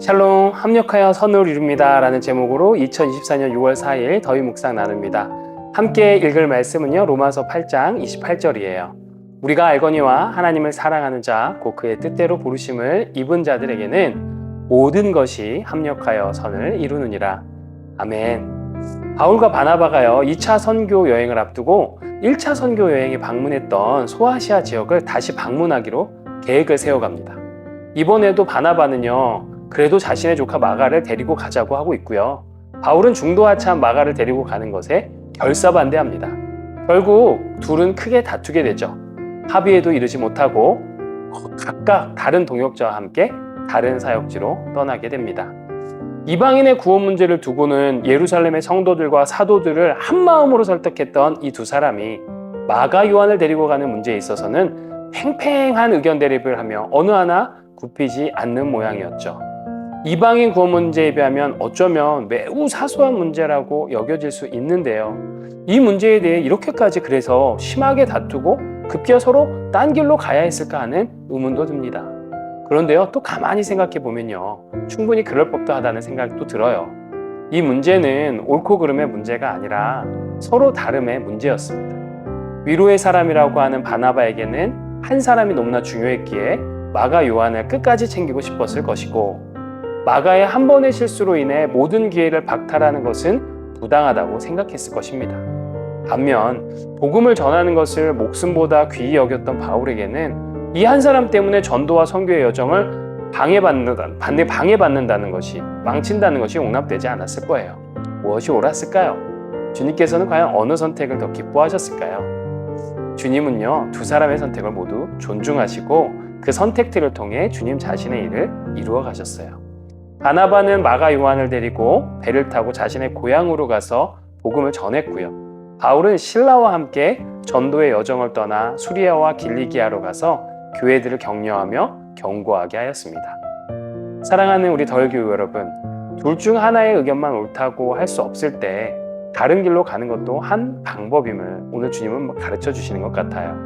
샬롬 합력하여 선을 이룹니다 라는 제목으로 2024년 6월 4일 더위 묵상 나눕니다. 함께 읽을 말씀은요 로마서 8장 28절이에요. 우리가 알거니와 하나님을 사랑하는 자, 곧 그의 뜻대로 부르심을 입은 자들에게는 모든 것이 합력하여 선을 이루느니라. 아멘. 바울과 바나바가요 2차 선교 여행을 앞두고 1차 선교 여행에 방문했던 소아시아 지역을 다시 방문하기로 계획을 세워갑니다. 이번에도 바나바는요 그래도 자신의 조카 마가를 데리고 가자고 하고 있고요. 바울은 중도 하차한 마가를 데리고 가는 것에 결사반대합니다. 결국 둘은 크게 다투게 되죠. 합의에도 이르지 못하고 각각 다른 동역자와 함께 다른 사역지로 떠나게 됩니다. 이방인의 구원 문제를 두고는 예루살렘의 성도들과 사도들을 한 마음으로 설득했던 이 두 사람이 마가 요한을 데리고 가는 문제에 있어서는 팽팽한 의견 대립을 하며 어느 하나 굽히지 않는 모양이었죠. 이방인 구원 문제에 비하면 어쩌면 매우 사소한 문제라고 여겨질 수 있는데요. 이 문제에 대해 이렇게까지 그래서 심하게 다투고 급기야 서로 딴 길로 가야 했을까 하는 의문도 듭니다. 그런데요, 또 가만히 생각해 보면요. 충분히 그럴 법도 하다는 생각도 들어요. 이 문제는 옳고 그름의 문제가 아니라 서로 다름의 문제였습니다. 위로의 사람이라고 하는 바나바에게는 한 사람이 너무나 중요했기에 마가 요한을 끝까지 챙기고 싶었을 것이고 마가의 한 번의 실수로 인해 모든 기회를 박탈하는 것은 부당하다고 생각했을 것입니다. 반면 복음을 전하는 것을 목숨보다 귀히 여겼던 바울에게는 이 한 사람 때문에 전도와 선교의 여정을 방해받는다, 반대 방해받는다는 것이 망친다는 것이 용납되지 않았을 거예요. 무엇이 옳았을까요? 주님께서는 과연 어느 선택을 더 기뻐하셨을까요? 주님은요 두 사람의 선택을 모두 존중하시고 그 선택들을 통해 주님 자신의 일을 이루어 가셨어요. 바나바는 마가 요한을 데리고 배를 타고 자신의 고향으로 가서 복음을 전했고요. 바울은 신라와 함께 전도의 여정을 떠나 수리아와 길리기아로 가서 교회들을 격려하며 경고하게 하였습니다. 사랑하는 우리 덜교우 여러분, 둘 중 하나의 의견만 옳다고 할 수 없을 때 다른 길로 가는 것도 한 방법임을 오늘 주님은 가르쳐 주시는 것 같아요.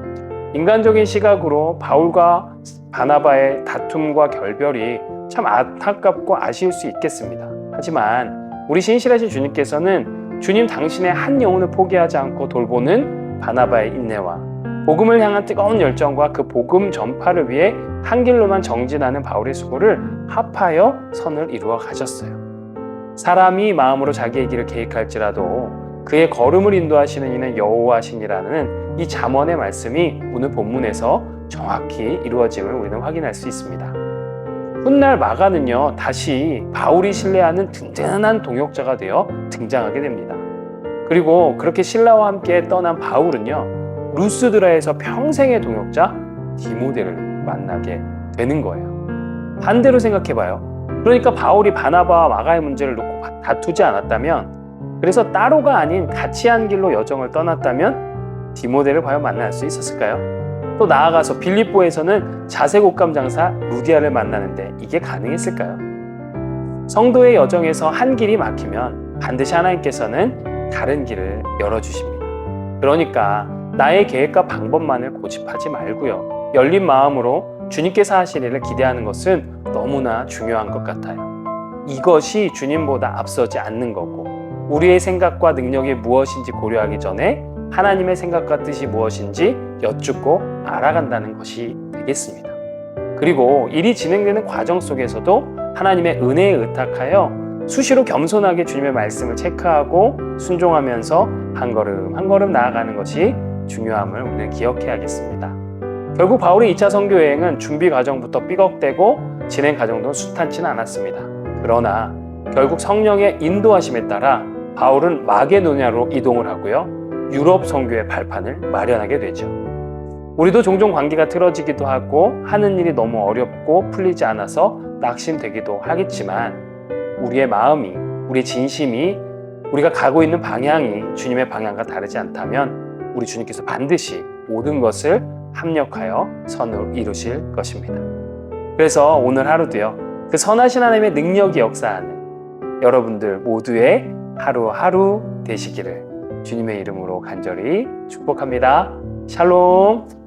인간적인 시각으로 바울과 바나바의 다툼과 결별이 참 안타깝고 아쉬울 수 있겠습니다. 하지만 우리 신실하신 주님께서는 주님 당신의 한 영혼을 포기하지 않고 돌보는 바나바의 인내와 복음을 향한 뜨거운 열정과 그 복음 전파를 위해 한 길로만 정진하는 바울의 수고를 합하여 선을 이루어 가셨어요. 사람이 마음으로 자기의 길을 계획할지라도 그의 걸음을 인도하시는 이는 여호와신이라는 이 잠언의 말씀이 오늘 본문에서 정확히 이루어짐을 우리는 확인할 수 있습니다. 훗날 마가는요 다시 바울이 신뢰하는 든든한 동역자가 되어 등장하게 됩니다. 그리고 그렇게 신라와 함께 떠난 바울은요 루스드라에서 평생의 동역자 디모데를 만나게 되는 거예요. 반대로 생각해봐요. 그러니까 바울이 바나바와 마가의 문제를 놓고 다투지 않았다면 그래서 따로가 아닌 같이 한 길로 여정을 떠났다면 디모데를 과연 만날 수 있었을까요? 또 나아가서 빌립보에서는 자색옷감 장사 루디아를 만나는데 이게 가능했을까요? 성도의 여정에서 한 길이 막히면 반드시 하나님께서는 다른 길을 열어주십니다. 그러니까 나의 계획과 방법만을 고집하지 말고요. 열린 마음으로 주님께서 하실 일을 기대하는 것은 너무나 중요한 것 같아요. 이것이 주님보다 앞서지 않는 거고, 우리의 생각과 능력이 무엇인지 고려하기 전에 하나님의 생각과 뜻이 무엇인지 여쭙고 알아간다는 것이 되겠습니다. 그리고 일이 진행되는 과정 속에서도 하나님의 은혜에 의탁하여 수시로 겸손하게 주님의 말씀을 체크하고 순종하면서 한 걸음 한 걸음 나아가는 것이 중요함을 우리는 기억해야겠습니다. 결국 바울의 2차 선교 여행은 준비 과정부터 삐걱대고 진행 과정도 순탄치는 않았습니다. 그러나 결국 성령의 인도하심에 따라 바울은 마게도냐로 이동을 하고요. 유럽 선교의 발판을 마련하게 되죠. 우리도 종종 관계가 틀어지기도 하고 하는 일이 너무 어렵고 풀리지 않아서 낙심되기도 하겠지만 우리의 마음이 우리의 진심이 우리가 가고 있는 방향이 주님의 방향과 다르지 않다면 우리 주님께서 반드시 모든 것을 합력하여 선을 이루실 것입니다. 그래서 오늘 하루도요. 그 선하신 하나님의 능력이 역사하는 여러분들 모두의 하루하루 되시기를 주님의 이름으로 간절히 축복합니다. 샬롬.